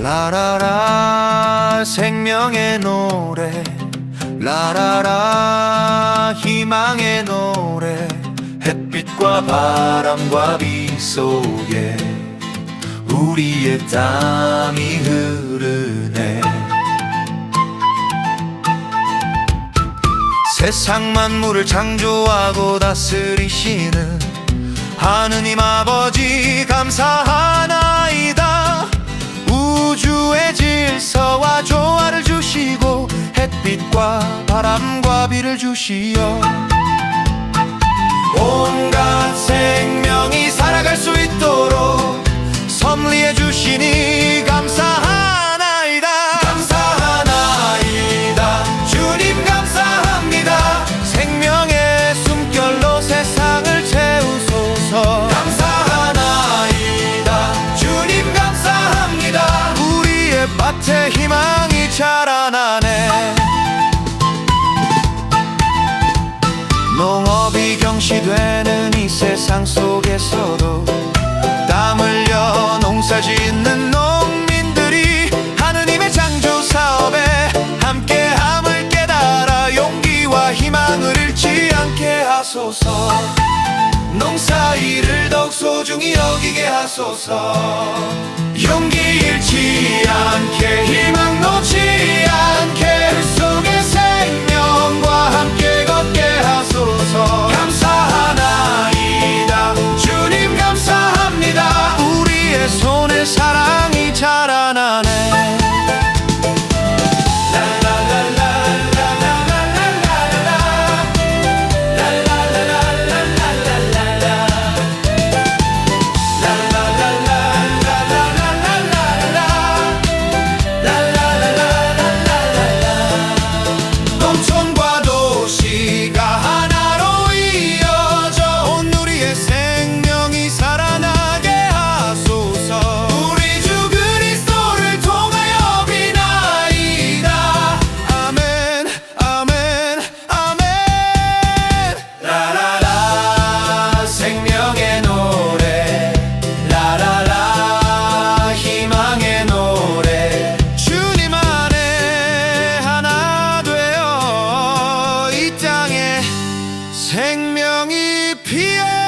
라라라 생명의 노래. 라라라 희망의 노래. 햇빛과 바람과 비 속에 우리의 땀이 흐르네. 세상 만물을 창조하고 다스리시는 하느님 아버지 감사 빛과 바람과 비를 주시어 온갖 생명이 살아갈 수 있도록 섭리해 주시니 감사하나이다. 감사하나이다. 주님 감사합니다. 생명의 숨결로 세상을 채우소서. 감사하나이다. 주님 감사합니다. 우리의 밭에 희망이 자라 농업이 경시되는 이 세상 속에서도 땀 흘려 농사 짓는 농민들이 하느님의 창조 사업에 함께함을 깨달아 용기와 희망을 잃지 않게 하소서. 농사 일을 더욱 소중히 여기게 하소서. 용기 잃지 않게 희망 생명이 피해